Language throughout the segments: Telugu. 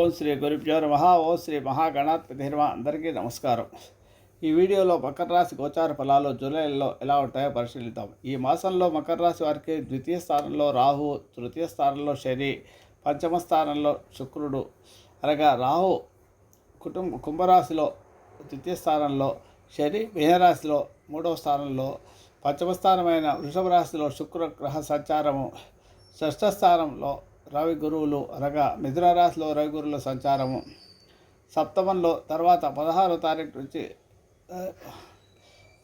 ఓం శ్రీ గురుభ్యో నమ ఓం శ్రీ మహాగణాధిపతి నమ అందరికీ నమస్కారం. ఈ వీడియోలో మకర రాశి గోచార ఫలాలు జూలైలో ఎలా ఉంటాయో పరిశీలిద్దాం. ఈ మాసంలో మకర రాశి వారికి ద్వితీయ స్థానంలో రాహు తృతీయ స్థానంలో శని పంచమ స్థానంలో శుక్రుడు అనగా రాహు కుటుంబ కుంభరాశిలో ద్వితీయ స్థానంలో శని మీనరాశిలో మూడవ స్థానంలో పంచమ స్థానమైన వృషభ రాశిలో శుక్ర గ్రహ సంచారము షష్ఠ స్థానంలో రవి గురువులు అనగా మిథున రాశిలో రవి గురువుల సంచారము. సప్తమంలో తర్వాత పదహారో తారీఖు నుంచి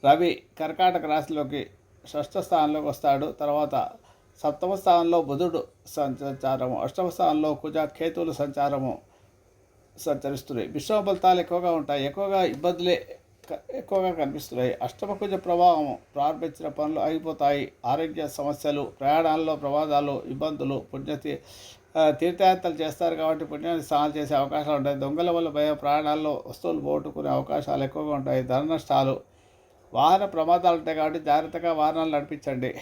రవి కర్కాటక రాశిలోకి షష్ఠ స్థానంలోకి వస్తాడు. తర్వాత సప్తమ స్థానంలో బుధుడు సంచారము అష్టమ స్థానంలో కుజ కేతువుల సంచారము సంచరిస్తున్నాయి మిశ్రమ ఫలితాలు ఎక్కువగా ఉంటాయి. ఎక్కువగా ఇబ్బందులే ఎక్కువగా కనిపిస్తున్నాయి. అష్టమకుజ ప్రభావం ప్రారంభించిన పనులు ఆగిపోతాయి. ఆరోగ్య సమస్యలు ప్రయాణాల్లో ప్రమాదాలు ఇబ్బందులు పుణ్యతి తీర్థయాత్రలు చేస్తారు కాబట్టి పుణ్యాన్ని స్నానాలు చేసే అవకాశాలు ఉంటాయి. దొంగల వల్ల భయ ప్రాణాల్లో వస్తువులు పోగొట్టుకునే అవకాశాలు ఎక్కువగా ఉంటాయి. ధన నష్టాలు వాహన ప్రమాదాలు ఉంటాయి కాబట్టి జాగ్రత్తగా వాహనాలు నడిపించండి.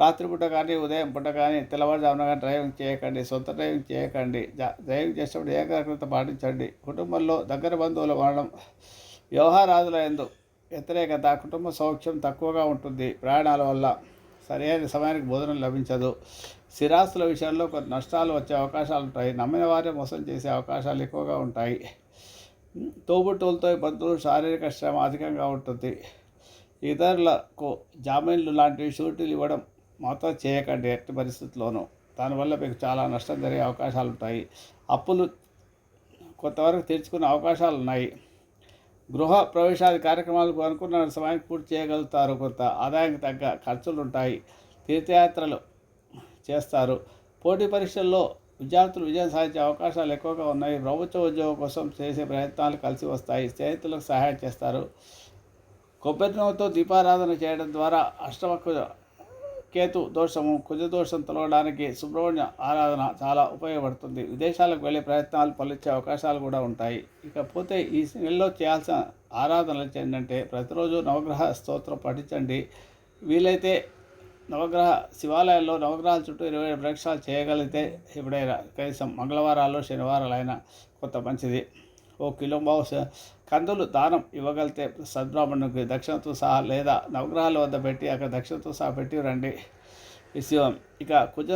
రాత్రిపూట కానీ ఉదయం పూట కానీ తెల్లవారుజామున కానీ డ్రైవింగ్ చేయకండి. సొంత డ్రైవింగ్ చేయకండి. జా- డ్రైవింగ్ చేసేటప్పుడు ఏకాగ్రత పాటించండి. కుటుంబంలో దగ్గర బంధువుల మరణం వ్యవహారాదుల ఎందు వ్యతిరేకత కుటుంబ సౌఖ్యం తక్కువగా ఉంటుంది. ప్రయాణాల వల్ల సరైన సమయానికి భోజనం లభించదు. స్థిరాస్తుల విషయంలో కొన్ని నష్టాలు వచ్చే అవకాశాలు ఉంటాయి. నమ్మిన వారే మోసం చేసే అవకాశాలు ఎక్కువగా ఉంటాయి. తోబుట్టులతో బంధువులు శారీరక శ్రమ అధికంగా ఉంటుంది. ఇతరులకు జామీన్లు లాంటివి షూరిటీలు ఇవ్వడం మాత్రం చేయకండి ఎట్టి పరిస్థితుల్లోనూ. దానివల్ల మీకు చాలా నష్టం జరిగే అవకాశాలు ఉంటాయి. అప్పులు కొంతవరకు తీర్చుకునే అవకాశాలు ఉన్నాయి. గృహ ప్రవేశాది కార్యక్రమాలకు అనుకున్న సమయానికి పూర్తి చేయగలుగుతారు. కొంత ఆదాయానికి తగ్గ ఖర్చులు ఉంటాయి తీర్థయాత్రలు చేస్తారు. పోటీ పరీక్షల్లో విద్యార్థులు విజయం సాధించే అవకాశాలు ఎక్కువగా ఉన్నాయి. ప్రభుత్వ ఉద్యోగం కోసం చేసే ప్రయత్నాలు కలిసి వస్తాయి. స్నేహితులకు సహాయం చేస్తారు. కొబ్బరి నూనెతో దీపారాధన చేయడం ద్వారా అష్టమకు కేతు దోషము కుజ దోషం తొలగడానికి సుబ్రహ్మణ్య ఆరాధన చాలా ఉపయోగపడుతుంది. విదేశాలకు వెళ్ళే ప్రయత్నాలు ఫలించే అవకాశాలు కూడా ఉంటాయి. ఇకపోతే ఈ నెలలో చేయాల్సిన ఆరాధనలు ఏంటంటే ప్రతిరోజు నవగ్రహ స్తోత్రం పఠించండి. వీలైతే నవగ్రహ శివాలయాల్లో నవగ్రహాల చుట్టూ ఇరవై ఏడు ప్రక్షాలు చేయగలిగితే ఎప్పుడైనా కనీసం మంగళవారాలు శనివారాలు అయినా కొంత మంచిది. ఓ కిలో బావు కందులు దానం ఇవ్వగలిగితే సద్బ్రాహ్మణునికి దక్షిణతో సహా లేదా నవగ్రహాల వద్ద పెట్టి అక్కడ దక్షిణతో సహా పెట్టి రండి. శివం ఇక కుజ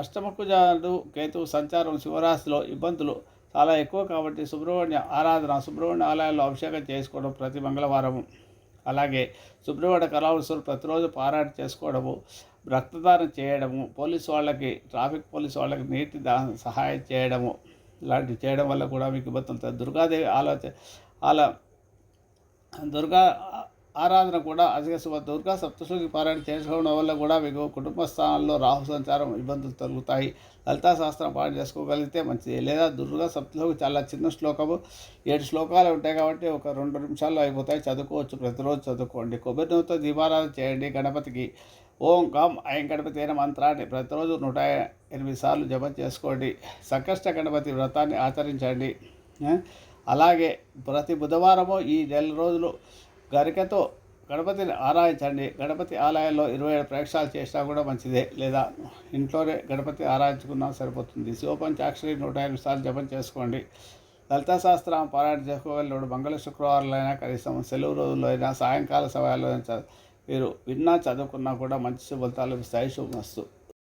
అష్టమ కుజాలు కేతు సంచారం శివరాశిలో ఇబ్బందులు చాలా ఎక్కువ కాబట్టి సుబ్రహ్మణ్య ఆరాధన సుబ్రహ్మణ్య ఆలయాల్లో అభిషేకం చేసుకోవడం ప్రతి మంగళవారము. అలాగే సుబ్రహ్మణ్య కళావసులు ప్రతిరోజు పారాయణ చేసుకోవడము రక్తదానం చేయడము పోలీసు వాళ్ళకి ట్రాఫిక్ పోలీసు వాళ్ళకి నీటి దా సహాయం చేయడము. ఇలాంటివి చేయడం వల్ల కూడా మీకు ఇబ్బందులు ఉంటుంది దుర్గాదేవి ఆలోచన అలా దుర్గా ఆరాధన కూడా అధిక శుభ దుర్గా సప్తశృంగి పారాయణ చేసుకోవడం వల్ల కూడా మీకు కుటుంబ స్థానంలో రాహు సంచారం ఇబ్బందులు తొలుగుతాయి. లలితా శాస్త్రం పాఠం చేసుకోగలిగితే మంచిది. లేదా దుర్గా సప్తశృంగి చాలా చిన్న శ్లోకము ఏడు శ్లోకాలు ఉంటాయి కాబట్టి ఒక రెండు నిమిషాల్లో అయిపోతాయి. చదువుకోవచ్చు. ప్రతిరోజు చదువుకోండి. కొబ్బరి నూనెతో దీపారాధన చేయండి గణపతికి. ఓం కం ఐం గణపతి అయిన మంత్రాన్ని ప్రతిరోజు నూట ఎనిమిది సార్లు జపం చేసుకోండి. సంకష్ట గణపతి వ్రతాన్ని ఆచరించండి. అలాగే ప్రతి బుధవారము ఈ నెల రోజులు గరికతో గణపతిని ఆరాధించండి. గణపతి ఆలయాల్లో ఇరవై ఏడు ప్రవేశాలు చేసినా కూడా మంచిదే. లేదా ఇంట్లోనే గణపతి ఆరాధించుకున్నా సరిపోతుంది. శివపంచాక్షరి నూట ఎనిమిది సార్లు జపం చేసుకోండి. లలితా శాస్త్రం పారాయణ చేసుకోగలిగినప్పుడు మంగళ శుక్రవారంలో అయినా కనీసం సెలవు రోజుల్లో అయినా సాయంకాల సమయాల్లో అయినా మీరు విన్నా చదువుకున్నా కూడా మంచి ఫలితాలు స్థాయి శుభమస్తు